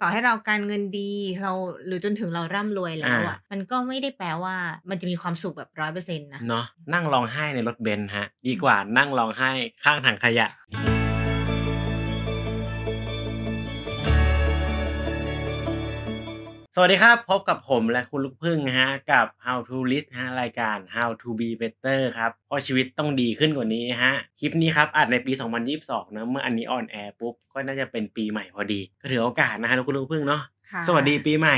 ต่อให้เราการเงินดีเราหรือจนถึงเราร่ำรวยแล้อาวอะมันก็ไม่ได้แปลว่ามันจะมีความสุขแบบ100%นะ เนาะนั่งร้องไห้ในรถเบนซ์ครับดีกว่านั่งร้องไห้ข้างถังขยะ สวัสดีครับ พบกับผมและคุณลูกพึ่งนะฮะกับ How to List ฮะรายการ How to be better ครับ เพราะชีวิตต้องดีขึ้นกว่านี้ฮะ คลิปนี้ครับอัดในปี 2022 นะ เมื่ออันนี้ออนแอร์ปุ๊บ ก็น่าจะเป็นปีใหม่พอดี ก็ถือโอกาสนะฮะคุณลูกพึ่งเนาะค่ะสวัสดีปีใหม่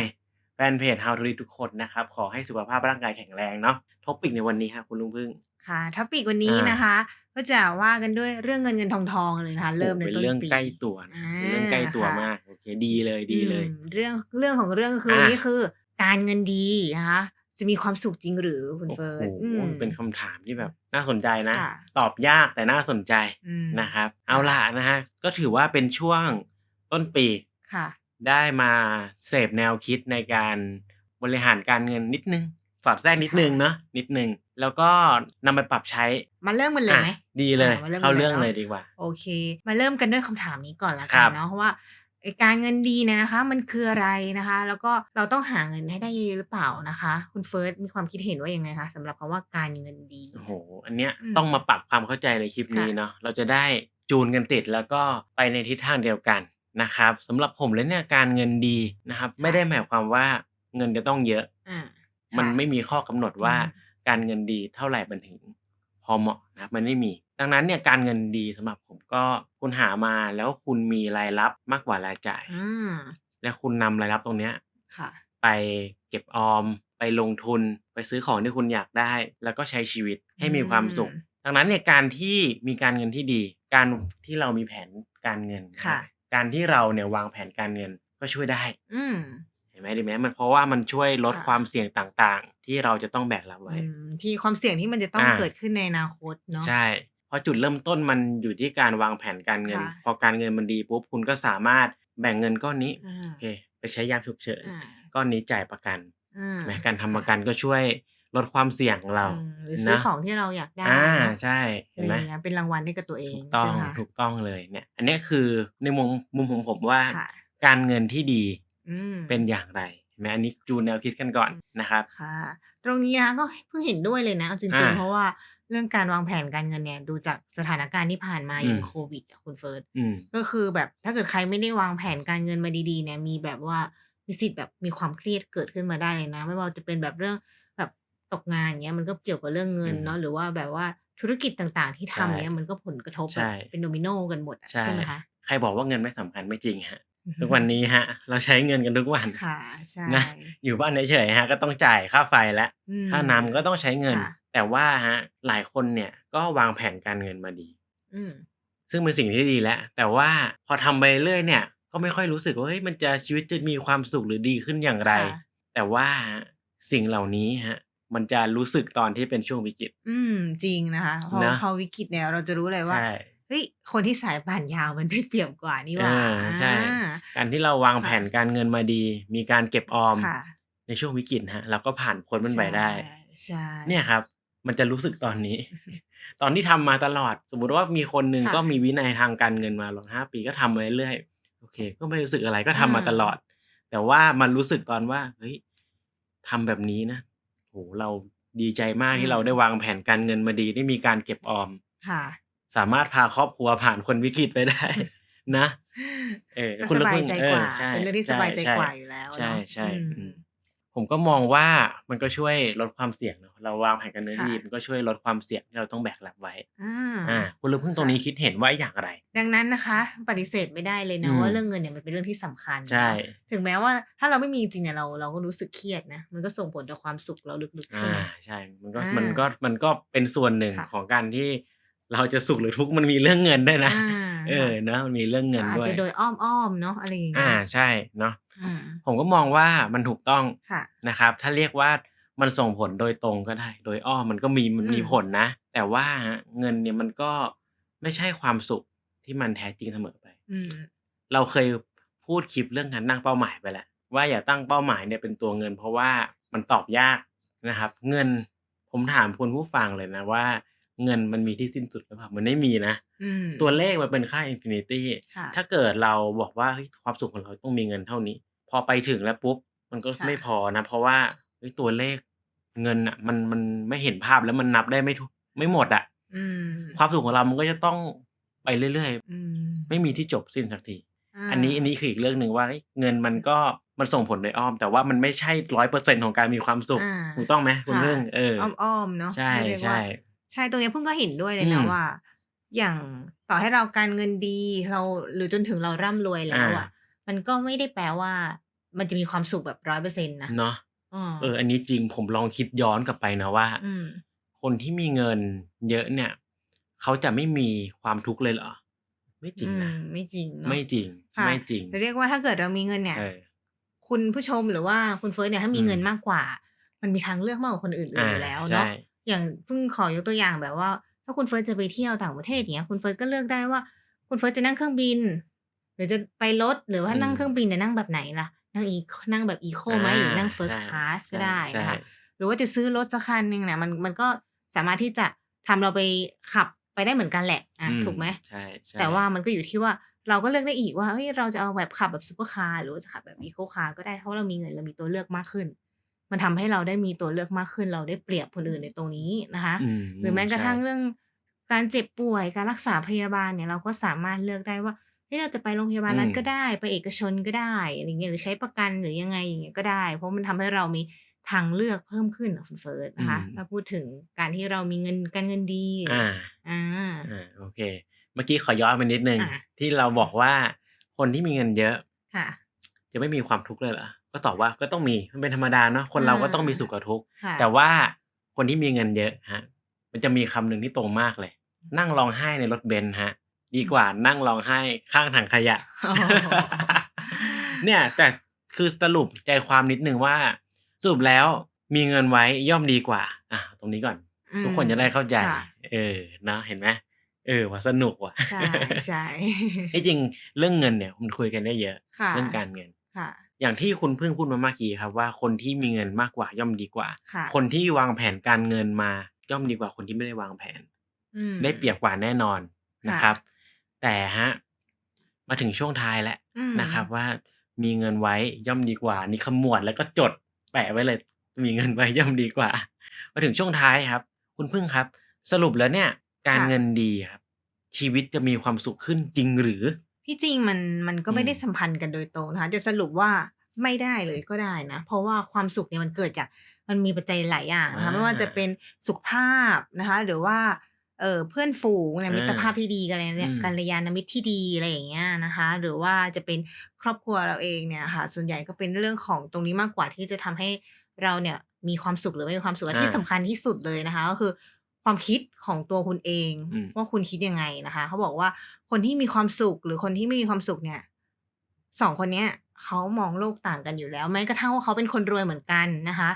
แฟนเพจ How to List ทุกคนนะครับ ขอให้สุขภาพร่างกายแข็งแรงเนาะท็อปิกในวันนี้ครับคุณลุงพึ่ง ค่ะท็อปิกวันนี้อานะคะ ก็จะว่ากันด้วยเรื่องเงินเงินทองทองเลยนะคะ เริ่มในโอ้โฮเป็นต้นเรื่องปีใกล้ตัวนะอาเป็นเรื่องใกล้ตัวค่ะมากโอเคดีเลยดีเลย อืมเรื่องเรื่องของเรื่องก็คืออาวันนี้คือ การเงินดีนะคะจะมีความสุขจริงหรือคุณโอ้เฟิโฮร์สอืม เป็นคำถามที่แบบน่าสนใจนะ ค่ะ ตอบยากแต่น่าสนใจอืมนะครับ เอาล่ะนะฮะก็ถือว่าเป็นช่วงต้นปี ค่ะ ได้มาเสพแนวคิดในการบริหารการเงินนิดหนึ่งสอดแทรกนิดหนึ่งค่ะเนาะนิดหนึ่ง แล้วก็นำไปปรับใช้มาเริ่มกันเลยอาไหมดีเลยอามาเริ่มเข้ากันเลเรื่ยองเนาะเลยดีกว่า โอเค มาเริ่มกันด้วยคำถามนี้ก่อนแล้วคกัรันบ เนาะเพราะว่าไอ้การเงินดีเนี่ยนะคะ มันคืออะไรนะคะ แล้วก็เราต้องหาเงินให้ได้เยอะๆหรือเปล่านะคะ คุณเฟิร์สมีความคิดเห็นว่ายังไงคะสำหรับคำว่าการเงินดี โอ้โฮอันเนี้ยอืมต้องมาปรับความเข้าใจในคลิปค่ะนี้เนาะ เราจะได้จูนกันติดแล้วก็ไปในทิศทางเดียวกันนะครับสำหรับผมแล้วเนี่ยการเงินดีนะครับ ไม่ค่ะได้หมายความว่าเงินจะต้องเยอะอามันค่ะไม่มีข้อกำหนดอืว่าม การเงินดีเท่าไรมันถึงพอเหมาะนะครับมันไม่มี ดังนั้นเนี่ยการเงินดีสำหรับผมก็คุณหามาแล้วคุณมีรายรับมากกว่ารายจ่ายอาและคุณนำรายรับตรงเนี้ยค่ะไปเก็บออม ไปลงทุน ไปซื้อของที่คุณอยากได้ แล้วก็ใช้ชีวิตอืให้มีความสุขมดังนั้นเนี่ยการที่มีการเงินที่ดี การที่เรามีแผนการเงินนะคค่ะรับการที่เราเนี่ยวางแผนการเงินก็ช่วยได้ อืมเห็นไหมดีไหมมันเพราะว่ามันช่วยลดค่ะความเสี่ยงต่างๆ ที่เราจะต้องแบกรับไว้อืมที่ความเสี่ยงที่มันจะต้องอาเกิดขึ้นในอนาคตเนาะใช่เพราะจุดเริ่มต้นมันอยู่ที่การวางแผนการเงินค่ะพอการเงินมันดีปุ๊บคุณก็สามารถแบ่งเงินก้อนนี้อาโอเคไปใช้ยามฉุกเฉินอาก้อนนี้จ่ายประกันอาเห็นไหมการทำปค่ะระกันก็ช่วยลดความเสี่ยงของเราอืมหรือซื้อนะของที่เราอยากได้อาเนาะใช่เห็อะนไรไหมอย่างเงี้ยเป็นรางวัลให้กับตัวเอถูงกต้ใช่องไหมคะถูกต้องเลยเนี่ย อันเนี้ยคือในมุมมุมของผมว่าค่ะการเงินที่ดีอืม เป็นอย่างไรเห็นไหมอันนี้จูนแนวคิดกันก่อนนะครับค่ะ ตรงนี้นะคะก็เพิ่งเห็นด้วยเลยนะเอาจอาริงๆ เพราะว่าเรื่องการวางแผนการเงินเนี่ยดูจากสถานการณ์ที่ผ่านมาอือย่างมโควิดอะคุณเฟิร์สอืมก็คือแบบถ้าเกิดใครไม่ได้วางแผนการเงินมาดีๆเนี่ยมีแบบว่ามีสิทธิ์แบบมีความเครียดเกิดขึ้นมาได้เลยนะ ไม่ว่าจะเป็นแบบเรื่องแบบตกงานอย่างเงี้ยมันก็เกี่ยวกับเรื่องเงิอืนมเนาะหรือว่าแบบว่าธุรกิจต่างๆ ที่ใช่ทำเงี้ยมันก็ผลกระทบใช่แบบเป็นโดมิโนกันหมดอะใช่ใช่ไหมคะ?ใครบอกว่าเงินไม่สำคัญไม่จริงครับอือทุฮึกวันนี้ครับเราใช้เงินกันทุกวันค่ะใช่นะอยู่บ้านเฉยๆครับก็ต้องจ่ายค่าไฟแล้วอืค่าน้ำก็ต้องใช้เงินค่ะแต่ว่าครับหลายคนเนี่ยก็วางแผนการเงินมาดีอืมซึ่งเป็นสิ่งที่ดีแล้ว แต่ว่าพอทำไปเรื่อยๆเนี่ย ก็ไม่ค่อยรู้สึกว่าเฮ้ยมันจะชีวิตจะมีความสุขหรือดีขึ้นอย่างไรค่ะแต่ว่าสิ่งเหล่านี้ครับมันจะรู้สึกตอนที่เป็นช่วงวิกฤต อืม จริงนะคะ พอนะพอวิกฤตเนี่ยเราจะรู้เลยว่าใช่ เฮ้ยคนที่สายป่านยาวมันได้เปรียบกว่านี่หเอว่าอใช่อาการที่เราวางแผค่ะนการเงินมาดี มีการเก็บออมค่ะในช่วงวิกฤตครับเราก็ผ่านพ้นมันใชไป่ได้ใช่ เนี่ยครับ มันจะรู้สึกตอนนี้ ตอนที่ทำมาตลอด สมมุติว่ามีคนหนึ่งค่ะก็มีวินัยทางการเงินมาหรอก5ปีก็ทำมาเรื่อยๆโอเค ก็ไม่รู้สึกอะไรก็อาทำมาตลอด แต่ว่ามันรู้สึกตอนว่าเฮ้ยทำแบบนี้นะโอ้โฮเราดีใจมากอืที่เราได้มวางแผนการเงินมาดีได้มีการเก็บออม ค่ะ สามารถพาครอบครัวผ่านพ้นวิกฤตไปได้ นะ เออก็คุณสน้ำบาพึ่ยงใจเอกอว่าใช่เป็นเรื่องที่สบายใจใช่กว่าอยู่แล้วๆใเนาะช่อืๆมอืมผมก็มองว่ามันก็ช่วยลดความเสี่ยงเนาะเราวางแผนการเงินค่ที่ดีะมันก็ช่วยลดความเสี่ยงที่เราต้องแบกรับไว้อาอาคุณน้ำพึ่งตรค่งะนี้คิดเห็นว่าอย่างไร?ดังนั้นนะคะ ปฏิเสธไม่ได้เลยอืนะว่าเรื่อมงเงินเนี่ยมันเป็นเรื่องที่สำคัญใช่เนาะถึงแม้ว่าถ้าเราไม่มีจริงๆเนี่ยเราเราก็รู้สึกเครียดนะมันก็ส่งผลต่อความสุขเราลึกๆใช่อาไหม?ใช่มันก็อามันก็มันก็เป็นส่วนหนึ่งค่ะของการที่ เราจะสุขหรือทุกข์มันมีเรื่องเงินด้วยนะอาเอค่ะอเนาะมันมีเรื่องเงิก็นอาจด้วจะยโดยอ้อมๆเนาะอะไรอย่างอางี้ใช่เนาะอืมผมก็มองว่ามันถูกต้องค่ะนะครับ ถ้าเรียกว่ามันส่งผลโดยตรงก็ได้ โดยอ้อมมันก็มีมันอืมีมผลนะ แต่ว่าเงินเนี่ยมันก็ไม่ใช่ความสุขที่มันแท้จริงเสมอไปอืมเราเคยพูดคลิปเรื่องการตั้งเป้าหมายไปแล้วว่าอย่าตั้งเป้าหมายเนี่ยเป็นตัวเงิน เพราะว่ามันตอบยากนะครับ เงินผมถามคุณผู้ฟังเลยนะว่า เงินมันมีที่สิ้นสุดหรือเปล่ามันไม่มีนะอืมตัวเลขมันเป็นค่าอินฟินิตี้ค่ะถ้าเกิดเราบอกว่าเฮ้ยความสุขของเราต้องมีเงินเท่านี้ พอไปถึงแล้วปุ๊บมันก็ค่ะไม่พอนะ เพราะว่าเฮ้ยตัวเลขเงินอะ มันมันไม่เห็นภาพแล้วมันนับได้ไม่ทุกไม่หมดอะอืมความสุขของเรามันก็จะต้องไปเรื่อยอืมๆไม่มีที่จบสิ้นสักทีาอันนี้อันนี้คืออีกเรื่องหนึ่งว่าเฮ้ยเงินมันก็มันส่งผลโดยอ้อม แต่ว่ามันไม่ใช่ร้อยเปอร์เซ็นของการมีความสุขอ่าถูกต้องไหมคุณค่ะเรื่องเอออ้อมๆเนาะใช่เรียกว่าใช่ ใช่ตรงเนี้ยเพิ่งก็เห็นด้วยเลยอืนะมว่า อย่างต่อให้เราการเงินดีเราหรือจนถึงเราร่ำรวยแล้วอ่าอะ มันก็ไม่ได้แปลว่า มันจะมีความสุขแบบร้อยเปอร์เซ็นต์นะเนาะอ๋อเออ อันนี้จริงผมลองคิดย้อนกลับไปนะว่า อืม คนที่มีเงินเยอะเนี่ย เขาจะไม่มีความทุกข์เลยเหรอ ไม่จริงอืนะมไม่จริงเนาะไม่จริง ค่ะ ไม่จริงจะเรียกว่าถ้าเกิดเรามีเงินเนี่ย เออ คุณผู้ชมหรือว่าคุณเฟิร์สเนี่ยถ้ามีอืม เงินมากกว่า มันมีทางเลือกมากกว่าคนอื่นๆอ่าอยู่แล้วเนาะใช่ อย่างเพิ่งขอยกตัวอย่างแบบว่า ถ้าคุณเฟิร์สจะไปเที่ยวต่างประเทศเนี้ย คุณเฟิร์สก็เลือกได้ว่า คุณเฟิร์สจะนั่งเครื่องบิน หรือจะไปรถหรือว่าอืมนั่งเครื่องบินเนี่ยนั่งแบบไหนล่ะ นั่งอีนั่งแบบอีโคไหมหรือนั่งอ่าเฟิร์สใช่คลาสก็ใช่ได้ใช่นะคะหรือว่าจะซื้อรถสักคันหนึ่งเนี่ยมันมันก็สามารถที่จะทำเราไปขับไปได้เหมือนกันแหละอะอืมถูกไหมใช่ใช่แต่ว่ามันก็อยู่ที่ว่าเราก็เลือกได้อีกว่าเฮ้ยเราจะเอาแบบขับแบบซูเปอร์คาร์หรือว่าจะขับแบบอีโคคาร์ก็ได้เพราะเรามีเงินเรามีตัวเลือกมากขึ้น มันทำให้เราได้มีตัวเลือกมากขึ้น เราได้เปรียบคนอื่นในตรงนี้นะคะอืมหรือแม้กระทั่งใช่เรื่องการเจ็บป่วยการรักษาพยาบาลเนี่ยเราก็สามารถเลือกได้ว่าเฮ้ยเราจะไปโรงพยาบาลรัฐอืมก็ได้ ไปเอกชนก็ได้อะไรเงี้ยหรือใช้ประกันหรือยังไงอย่างเงี้ยก็ได้ เพราะมันทำให้เรามีทางเลือกเพิ่มขึ้นอะคุณเฟิร์สนะคะอืมถ้าพูดถึงการที่เรามีเงินการเงินดี อ่าอ่าอ่าโอเค เมื่อกี้ขอย้อนไปนิดนึงอะที่เราบอกว่าคนที่มีเงินเยอะ ค่ะ จะไม่มีความทุกข์เลยเหรอ ก็ตอบว่าก็ต้องมีมันเป็นธรรมดาเนาะคนเราก็ต้องมีสุขกับทุกข์ค่ะแต่ว่าคนที่มีเงินเยอะฮะ มันจะมีคำหนึ่งที่ตรงมากเลย นั่งร้องไห้ในรถเบนซ์ฮะ ดีกว่านั่งร้องไห้ข้างถังขยะอ๋อเนี่ย แต่คือสรุปใจความนิดนึงว่าสรุปแล้วมีเงินไว้ย่อมดีกว่า อะ ตรงนี้ก่อน ทุกคนจะได้เข้าใจค่ะเออเนอะเห็นไหมเออว่าสนุกว่ะใช่ใช่ที่จริงเรื่องเงินเนี่ยมันคุยกันได้เยอะค่ะเรื่องการเงินค่ะ อย่างที่คุณเพิ่งพูดมาเมื่อกี้ครับว่าคนที่มีเงินมากกว่าย่อมดีกว่า ค่ะคนที่วางแผนการเงินมาย่อมดีกว่าคนที่ไม่ได้วางแผน อืม ได้เปรียบกว่าแน่นอนนะครับ แต่ฮะมาถึงช่วงท้ายแล้วอืมนะครับ ว่ามีเงินไว้ย่อมดีกว่า นี่ขมวดแล้วก็จดแปะไว้เลย มีเงินไว้ย่อมดีกว่า มาถึงช่วงท้ายครับ คุณพึ่งครับ สรุปแล้วเนี่ย การเงินดีครับ ชีวิตจะมีความสุขขึ้นจริงหรือ ที่จริงมันมันก็ไม่ได้อืมสัมพันธ์กันโดยตรงนะคะ จะสรุปว่าไม่ได้เลยก็ได้นะ เพราะว่าความสุขเนี่ยมันเกิดจากมันมีปัจจัยหลายอย่างนะคะอ่าไม่ว่าจะเป็นสุขภาพนะคะ หรือว่าเออเพื่อนฝูงเนี่ยอ่ามิมิตรภาพที่ดีกันอะไรเนี่ยอืมกัลยาณมิตรที่ดีอะไรอย่างเงี้ยนะคะ หรือว่าจะเป็นครอบครัวเราเองเนี่ยค่ะ ส่วนใหญ่ก็เป็นเรื่องของตรงนี้มากกว่าที่จะทำให้เราเนี่ยมีความสุขหรือไม่มีความสุขและที่สำคัญที่สุดเลยนะคะ ก็คือ ความคิดของตัวคุณเองอืมว่าคุณคิดยังไงนะคะ เขาบอกว่าคนที่มีความสุขหรือคนที่ไม่มีความสุขเนี่ยสองคนเนี้ยเขามองโลกต่างกันอยู่แล้วแม้กระทั่งว่าเขาเป็นคนรวยเหมือนกันนะคะ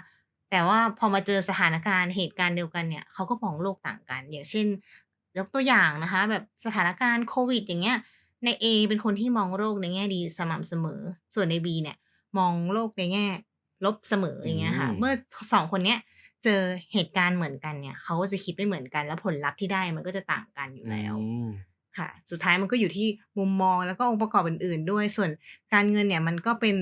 แต่ว่าพอมาเจอสถานการณ์เหตุการณ์เดียวกันเนี่ยเขาก็มองโลกต่างกัน อย่างเช่น ยกตัวอย่างนะคะ แบบสถานการณ์โควิด อย่างเงี้ยใน A เป็นคนที่มองโลกในแง่ดีสม่ำเสมอ ส่วนใน B เนี่ย มองโลกในแง่ ลบเสมออย่างเงี้ยค่ะอืมเมื่อสองคนเนี้ย เจอเหตุการณ์เหมือนกันเนี่ยเขาก็จะคิดไม่เหมือนกัน แล้วผลลัพธ์ที่ได้มันก็จะต่างกันอยู่แล้วอืมค่ะ สุดท้ายมันก็อยู่ที่มุมมองแล้วก็องค์ประกอบอื่น ๆ ด้วยส่วนการเงินเนี่ยมันก็เป็น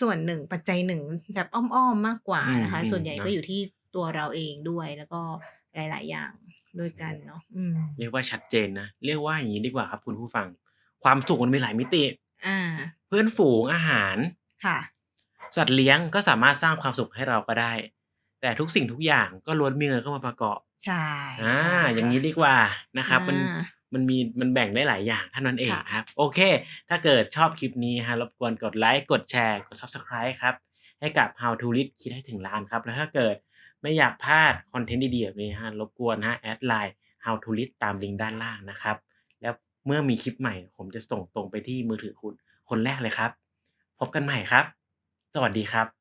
ส่วนหนึ่งปัจจัยหนึ่งแบบอ้อมๆมากกว่านะคะอืมส่วนใหญ่อืมก็อยู่ที่ตัวเราเองด้วยแล้วก็หลาย ๆ อย่างด้วยกันเนาะอืมเรียกว่าชัดเจนนะเรียกว่าอย่างนี้ดีกว่าครับ คุณผู้ฟัง ความสุขมันมีหลายมิติอ่าเพื่อนฝูงอาหารค่ะ สัตว์เลี้ยงก็สามารถสร้างความสุขให้เราก็ได้ แต่ทุกสิ่งทุกอย่างก็ล้วนมีเงินเข้ามาประกอบใช่อ่าใช่อย่างนี้ดีกว่านะครับมันอ่ามันมีมันแบ่งได้หลายอย่างเท่านั้นเองค่ะครับ โอเค ถ้าเกิดชอบคลิปนี้ฮะรบกวนกดไลค์กดแชร์กด subscribe ครับ ให้กับ How to Lead คิดให้ถึงล้านครับ แล้วถ้าเกิดไม่อยากพลาดคอนเทนต์ดีๆแบบนี้ฮะรบกวนฮะแอดไลน์ How to Lead ตามลิงก์ด้านล่างนะครับ แล้วเมื่อมีคลิปใหม่ ผมจะส่งตรงไปที่มือถือคุณคนแรกเลยครับ พบกันใหม่ครับ สวัสดีครับบาย